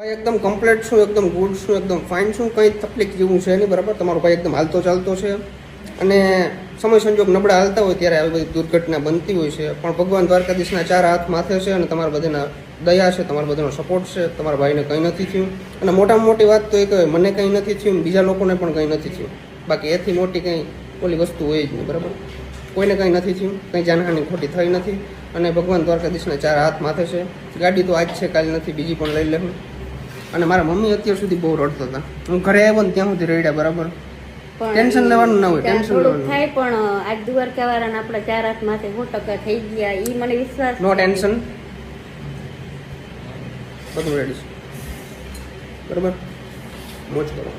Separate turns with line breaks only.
ભાઈ, એકદમ કમ્પ્લીટ છું, એકદમ ગુડ છું, એકદમ ફાઇન છું. કંઈ તકલીફ જેવું છે નહીં, બરાબર? તમારો ભાઈ એકદમ હાલતો ચાલતો છે. અને સમય સંજોગ નબળા હાલતા હોય ત્યારે આવી બધી દુર્ઘટના બનતી હોય છે. પણ ભગવાન દ્વારકાધીશના ચાર હાથ માથે છે અને તમારા બધાના દયા છે, તમારા બધાનો સપોર્ટ છે. તમારા ભાઈને કંઈ નથી થયું. અને મોટામાં મોટી વાત તો એ કહે મને કંઈ નથી થયું, બીજા લોકોને પણ કંઈ નથી થયું. બાકી એથી મોટી કંઈ ઓલી વસ્તુ હોય જ નહીં, બરાબર? કોઈને કંઈ નથી થયું, કંઈ જાનહાની ખોટી થઈ નથી. અને ભગવાન દ્વારકાધીશના ચાર હાથ માથે છે. ગાડી તો આજ છે, કાલે નથી, બીજી પણ લઈ લેવું. અને મારા મમ્મી અત્યાર સુધી બહુ રડતા હતા. હું ઘરે આવ્યો ને ત્યાં સુધી રડ્યા બરાબર. ટેન્શન લેવાનું ના હોય, ટેન્શન લેવાનું.
થાય પણ આજ દ્વારકા વાળાના આપણા ચાર હાથ માથે સો ટકા થઈ ગયા ઈ મને વિશ્વાસ
નો ટેન્શન બધું રેડી બરાબર? મોજ કરો.